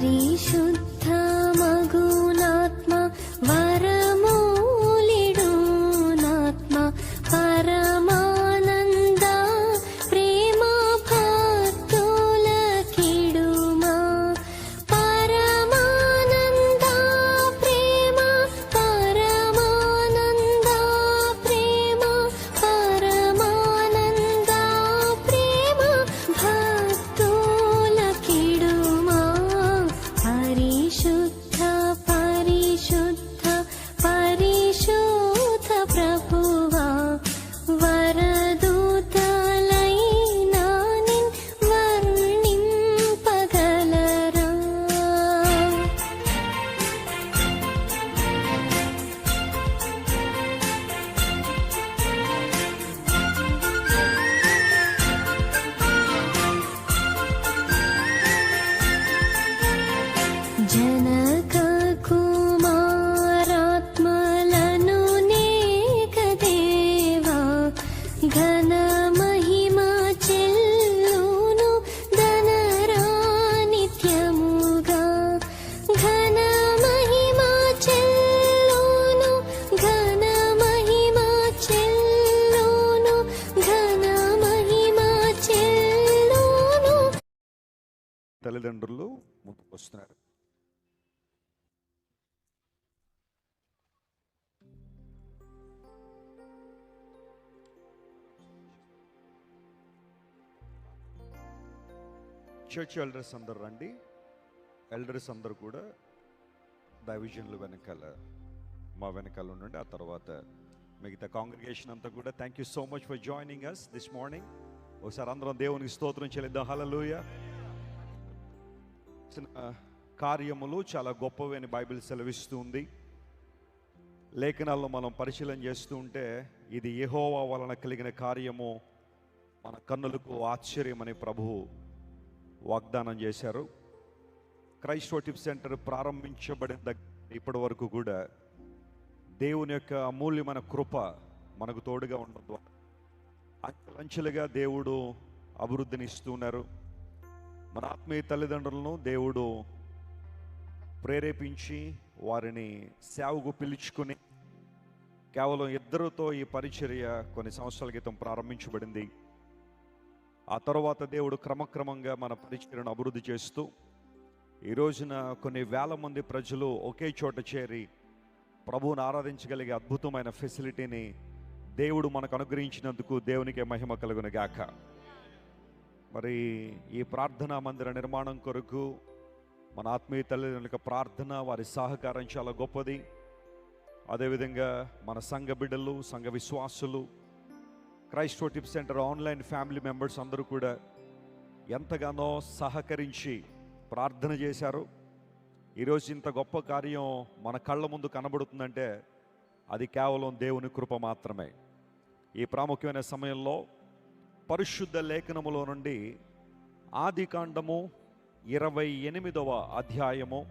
নারী తల్లిదండ్రులు ముందుకు వస్తున్నారు. చర్చ్ ఎల్డర్స్ అందరు రండి. ఎల్డర్స్ అందరు కూడా డైవిజన్లు వెనకాల మా వెనకాల ఉండండి. ఆ తర్వాత మిగతా కాంగ్రిగేషన్ అంతా కూడా thank you so much for joining us this morning ఒకసారి అందరం దేవునికి స్తోత్రం చెల్లిద్దాం. హల్లెలూయా చేసిన కార్యములు చాలా గొప్పవి అని బైబిల్ సెలవిస్తూ ఉంది. లేఖనాల్లో మనం పరిశీలన చేస్తూ ఉంటే ఇది యెహోవా వలన కలిగిన కార్యము. మన కన్నులకు ఆశ్చర్యమని ప్రభువు వాగ్దానం చేశారు. క్రైస్ట్ సెంటర్ ప్రారంభించబడిన దగ్గర ఇప్పటి వరకు కూడా దేవుని యొక్క అమూల్యమైన కృప మనకు తోడుగా ఉండడం ద్వారా. అంచెలంచెలుగా దేవుడు అభివృద్ధిని ఇస్తున్నారు మన ఆత్మీయ తల్లిదండ్రులను దేవుడు ప్రేరేపించి వారిని సేవకు పిలుచుకుని కేవలం ఇద్దరితో ఈ పరిచర్య కొన్ని సంవత్సరాల క్రితం ప్రారంభించబడింది. ఆ తర్వాత దేవుడు క్రమక్రమంగా మన పరిచర్యను అభివృద్ధి చేస్తూ ఈ రోజున కొన్ని వేల మంది ప్రజలు ఒకే చోట చేరి ప్రభువును ఆరాధించగలిగే అద్భుతమైన ఫెసిలిటీని దేవుడు మనకు అనుగ్రహించినందుకు దేవునికే మహిమ కలుగును గాక. మరి ఈ ప్రార్థనా మందిర నిర్మాణం కొరకు మన ఆత్మీయ తల్లిదండ్రుల యొక్క ప్రార్థన వారి సహకారం చాలా గొప్పది. అదేవిధంగా మన సంఘ బిడ్డలు సంఘ విశ్వాసులు Christ tip centre online family members అందరూ కూడా ఎంతగానో సహకరించి ప్రార్థన చేశారు. ఈరోజు ఇంత గొప్ప కార్యం మన కళ్ళ ముందు కనబడుతుందంటే అది కేవలం దేవుని కృప మాత్రమే. ఈ ప్రాముఖ్యమైన సమయంలో పరిశుద్ధ లేఖనములో నుండి ఆది కాండము ఇరవై ఎనిమిదవ అధ్యాయము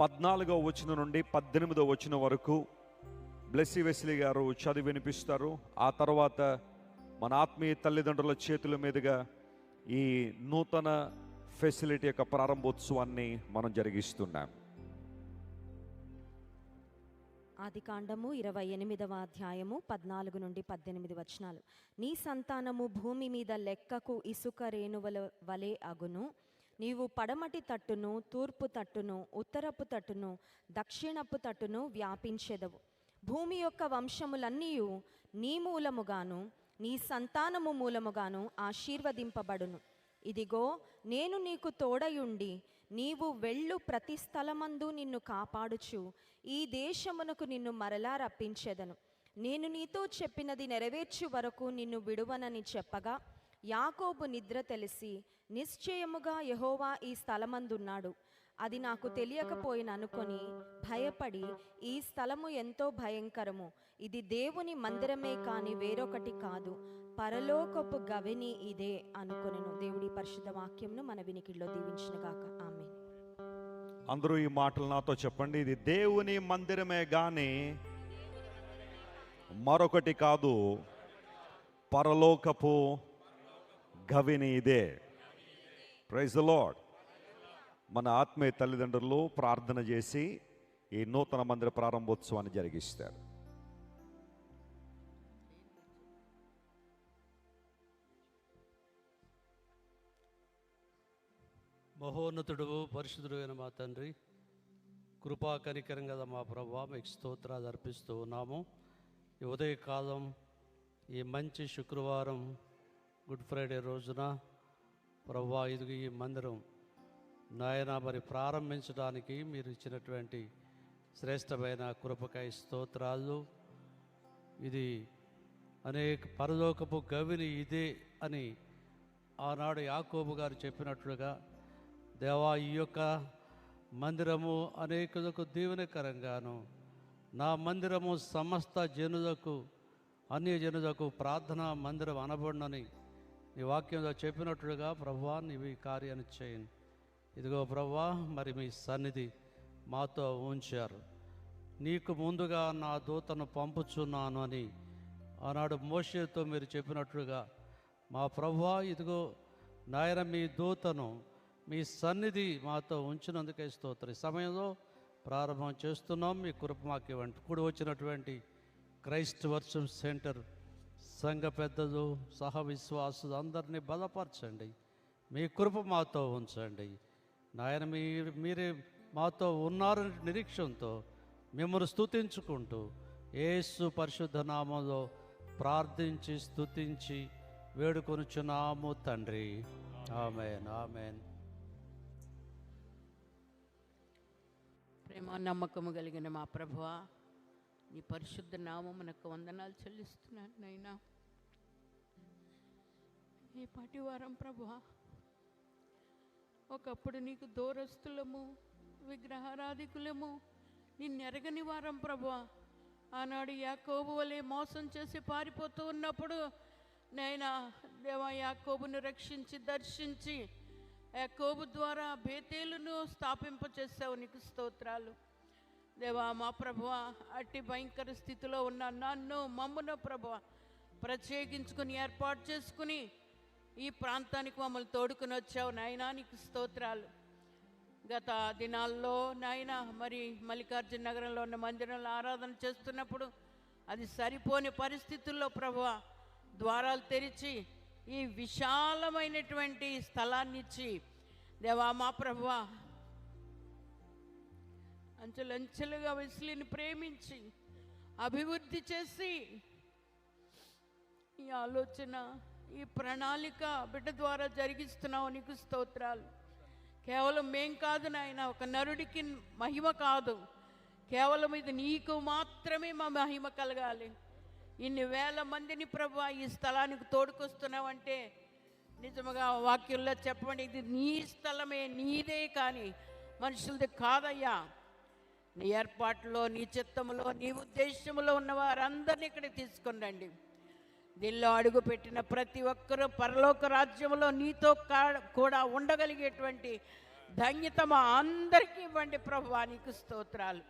పద్నాలుగవ వచనం నుండి పద్దెనిమిదవ వచనం వరకు బ్లెస్సీ వెస్లీ గారు చదివి వినిపిస్తారు. ఆ తర్వాత మన ఆత్మీయ తల్లిదండ్రుల చేతుల మీదుగా ఈ నూతన ఫెసిలిటీ యొక్క ప్రారంభోత్సవాన్ని మనం జరిగిస్తున్నాం. ఆది కాండము ఇరవై ఎనిమిదవ అధ్యాయము పద్నాలుగు నుండి పద్దెనిమిది వచనాలు. నీ సంతానము భూమి మీద లెక్కకు ఇసుక రేణువల వలె అగును. నీవు పడమటి తట్టును తూర్పు తట్టును ఉత్తరపు తట్టును దక్షిణపు తట్టును వ్యాపించెదవు. భూమి యొక్క వంశములన్నీ నీ మూలముగాను నీ సంతానము మూలముగాను ఆశీర్వదింపబడును. ఇదిగో నేను నీకు తోడయుండి నీవు వెళ్ళు ప్రతి స్థలమందు నిన్ను కాపాడుచు. ఈ దేశమునకు నిన్ను మరలా రప్పించెదను. నేను నీతో చెప్పినది నెరవేర్చు వరకు నిన్ను విడువనని చెప్పగా యాకోబు నిద్ర తెలిసి నిశ్చయముగా యహోవా ఈ స్థలమందున్నాడు. అది నాకు తెలియకపోయిన అనుకొని భయపడి ఈ స్థలము ఎంతో భయంకరము. ఇది దేవుని మందిరమే కాని వేరొకటి కాదు. పరలోకపు గవిని ఇదే అనుకొనెను. దేవుడి పరిశుద్ధ వాక్యంను మన వినికిడిలో దీవించినగాక. ఆమె అందరూ ఈ మాటలు నాతో చెప్పండి. ఇది దేవుని మందిరమే కానీ మరొకటి కాదు పరలోకపు గవిని ఇదే. ప్రైజ్ లార్డ్ మన ఆత్మీయ తల్లిదండ్రులు ప్రార్థన చేసి ఈ నూతన మందిర ప్రారంభోత్సవాన్ని జరిగిస్తారు. మహోన్నతుడు పరిశుద్ధుడు అయిన మా తండ్రి కృపా కనికరం కదా మా ప్రభా మీకు స్తోత్రాలు అర్పిస్తూ ఉన్నాము. ఈ ఉదయకాలం ఈ మంచి శుక్రవారం గుడ్ ఫ్రైడే రోజున ప్రభా ఇదిగో ఈ మందిరం. నాయన మరి ప్రారంభించడానికి మీరు ఇచ్చినటువంటి శ్రేష్టమైన కృపకై స్తోత్రాలు. ఇది అనేక పరలోకపు గవిని ఇదే అని ఆనాడు యాకోబు గారు చెప్పినట్లుగా దేవా ఈ యొక్క మందిరము అనేకులకు దీవెనకరంగాను. నా మందిరము సమస్త జనులకు అన్య జనులకు ప్రార్థన మందిరం అనబడినని నీ వాక్యంలో చెప్పినట్లుగా ప్రభా నీవి కార్యాన్ని చేయండి ఇదిగో ప్రభా మరి మీ సన్నిధి మాతో ఉంచారు. నీకు ముందుగా నా దూతను పంపుచున్నాను అని ఆనాడు మోషేతో మీరు చెప్పినట్లుగా మా ప్రభువా ఇదిగో నాయన మీ దూతను మీ సన్నిధి మాతో ఉంచినందుకే స్తోత్ర. సమయంలో ప్రారంభం చేస్తున్నాం. మీ కృప మాకు ఇవ్వండి కూడి వచ్చినటువంటి క్రైస్ట్ వర్షం సెంటర్ సంఘ పెద్దలు సహ విశ్వాసులు అందరినీ బలపరచండి. మీ కృప మాతో ఉంచండి. నాయన మీరు మీరే మాతో ఉన్నారని నిరీక్షణతో మిమ్మల్ని స్థుతించుకుంటూ ఏసు పరిశుద్ధ నామంలో ప్రార్థించి స్థుతించి వేడుకొనుచున్నాము తండ్రి. Amen amen. ప్రేమ నమ్మకము కలిగిన మా ప్రభువా నీ పరిశుద్ధ నామమునకు వందనాలు చెల్లిస్తున్నాను నైనా ఈ పాటి వారం ప్రభువా ఒకప్పుడు నీకు దూరస్తులము విగ్రహారాధికులము నిన్నెరగని వారం ప్రభువ. ఆనాడు యాకోబు వలె మోసం చేసి పారిపోతూ ఉన్నప్పుడు నైనా దేవా యాకోబును రక్షించి దర్శించి యాకోబు ద్వారా బేతేలును స్థాపింపచేసావు నీకు స్తోత్రాలు. దేవా మా ప్రభువ అట్టి భయంకర స్థితిలో ఉన్న నన్ను మమ్మను ప్రభువ ప్రత్యేకించుకుని ఏర్పాటు చేసుకుని ఈ ప్రాంతానికి మమ్మల్ని తోడుకుని వచ్చావు నాయనా నీకు స్తోత్రాలు. గత దినాల్లో నాయన మరి మల్లికార్జున నగరంలో ఉన్న మందిరంలో ఆరాధన చేస్తున్నప్పుడు అది సరిపోని పరిస్థితుల్లో ప్రభువ ద్వారాలు తెరిచి ఈ విశాలమైనటువంటి స్థలాన్ని ఇచ్చి దేవా మా ప్రభువా అంచెలంచెలుగా వెస్లీని ప్రేమించి అభివృద్ధి చేసి ఈ ఆలోచన ఈ ప్రణాళిక బిడ్డ ద్వారా జరిగిస్తున్నావు నీకు స్తోత్రాలు. కేవలం మేం కాదు నాయన ఒక నరుడికి మహిమ కాదు. కేవలం ఇది నీకు మాత్రమే మా మహిమ కలగాలి. ఇన్ని వేల మందిని ప్రభు ఈ స్థలానికి తోడుకొస్తున్నావంటే నిజముగా వాక్యంలో చెప్పండి ఇది నీ స్థలమే నీదే కానీ మనుషులది కాదయ్యా. నీ ఏర్పాటులో నీ చిత్తములో నీ ఉద్దేశములో ఉన్న వారందరినీ ఇక్కడ తీసుకుని రండి. దీనిలో అడుగు పెట్టిన ప్రతి ఒక్కరూ పరలోక రాజ్యంలో నీతో కా- కూడా ఉండగలిగేటువంటి ధన్యత మా అందరికీ ఇవ్వండి ప్రభు నీకు స్తోత్రాలు.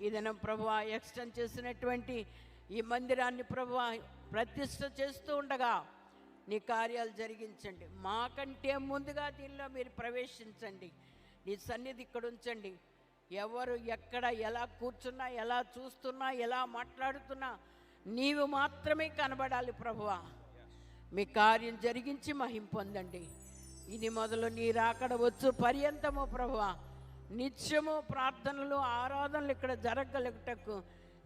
ఇదనం ప్రభువా ప్రభు ఎక్స్టెండ్ చేసినటువంటి ఈ మందిరాన్ని ప్రభు ప్రతిష్ట చేస్తూ ఉండగా నీ కార్యాలు జరిగించండి. మాకంటే ముందుగా దీనిలో మీరు ప్రవేశించండి. నీ సన్నిధి ఇక్కడ ఉంచండి. ఎవరు ఎక్కడ ఎలా కూర్చున్నా ఎలా చూస్తున్నా ఎలా మాట్లాడుతున్నా నీవు మాత్రమే కనబడాలి ప్రభువా మీ కార్యం జరిగించి మహిం పొందండి. ఇది మొదలు నీ రాకడ వచ్చు పర్యంతము ప్రభువా నిత్యము ప్రార్థనలు ఆరాధనలు ఇక్కడ జరగలుగుటకు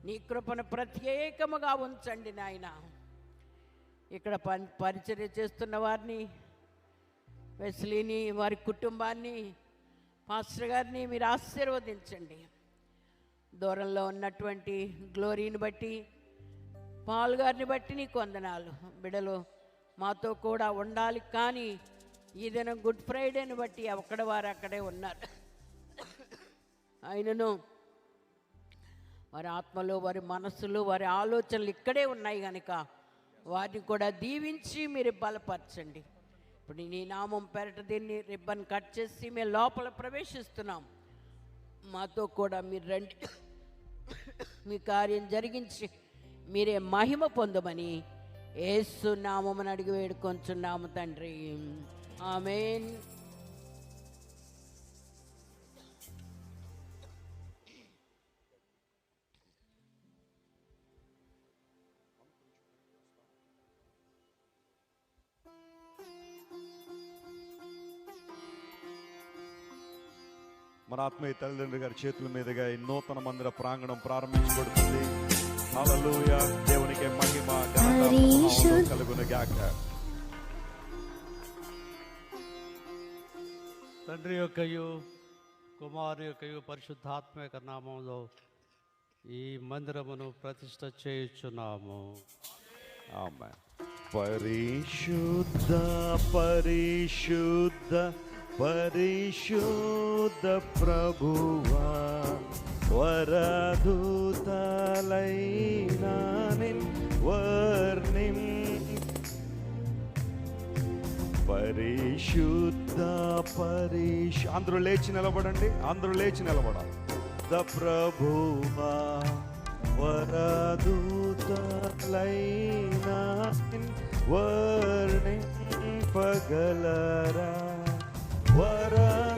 నీ కృపను ప్రత్యేకముగా ఉంచండి నాయన. ఇక్కడ పరిచర్య చేస్తున్న వారిని వెస్లీని వారి కుటుంబాన్ని పాస్టర్ గారిని మీరు ఆశీర్వదించండి. దూరంలో ఉన్నటువంటి గ్లోరీని బట్టి పాల్ గారిని బట్టి నీకు వందనాలు. బిడలు మాతో కూడా ఉండాలి కానీ ఈ దినం గుడ్ ఫ్రైడేని బట్టి అక్కడ వారు అక్కడే ఉన్నారు. ఆయనను వారి ఆత్మలు వారి మనస్సులు వారి ఆలోచనలు ఇక్కడే ఉన్నాయి కనుక వాటిని కూడా దీవించి మీరు బలపరచండి. ఇప్పుడు నీ నామం పెరట దీన్ని రిబ్బన్ కట్ చేసి మేము లోపల ప్రవేశిస్తున్నాం. మాతో కూడా మీరు రండి. మీ కార్యం జరిగించి మీరే మహిమ పొందమని ఏసు నామని అడిగి వేడుకొంచున్నాము తండ్రి. ఆమెన్. మన ఆత్మీయ తల్లిదండ్రులు గారి చేతుల మీదుగా ఈ నూతన మందిర ప్రాంగణం ప్రారంభించబడుతుంది. హల్లెలూయా. దేవునికి మహిమ ఘనత ప్రభావం కలుగును గాక తండ్రి యొక్కయు కుమారు యొక్కయు పరిశుద్ధాత్మ యొక్క నామంలో ఈ మందిరమును ప్రతిష్ట చేయుచున్నాము. ఆమె పరిశుద్ధ పరిశుద్ధ. పరిశుద్ధ ప్రభువా వరదూతలైనా వర్ణిం పరిశుద్ధ పరిశు అందరూ లేచి నిలబడండి అందరూ లేచి నిలబడాలి. ప్రభువా వరదూతలైనా వర్ణింపగలరా? వరదూతలైనా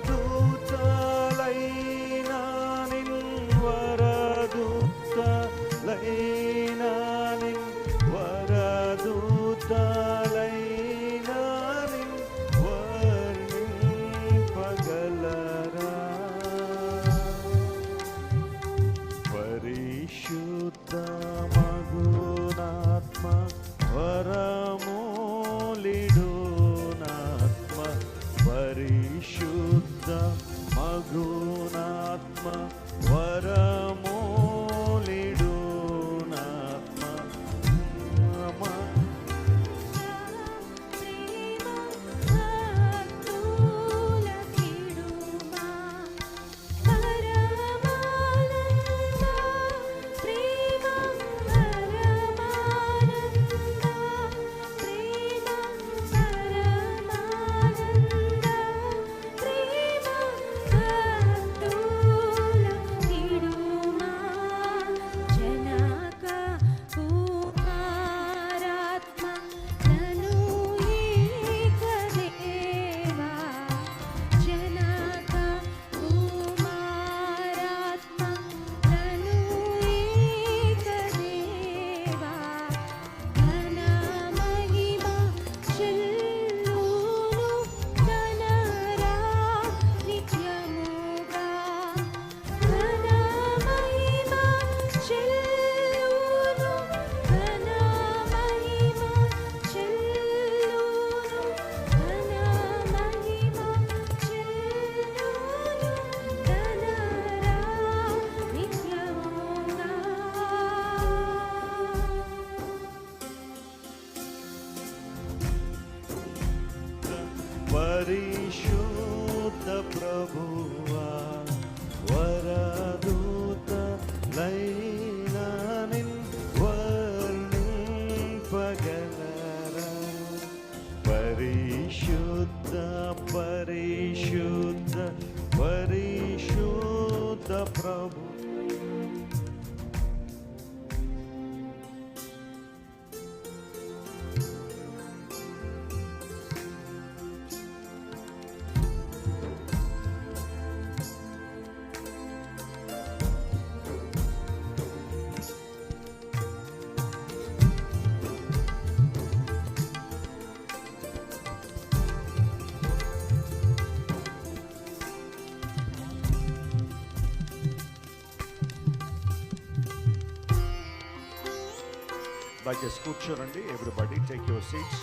దయచేసి కూర్చోరండి ఎవ్రీబడి టేక్ యువర్ సీట్స్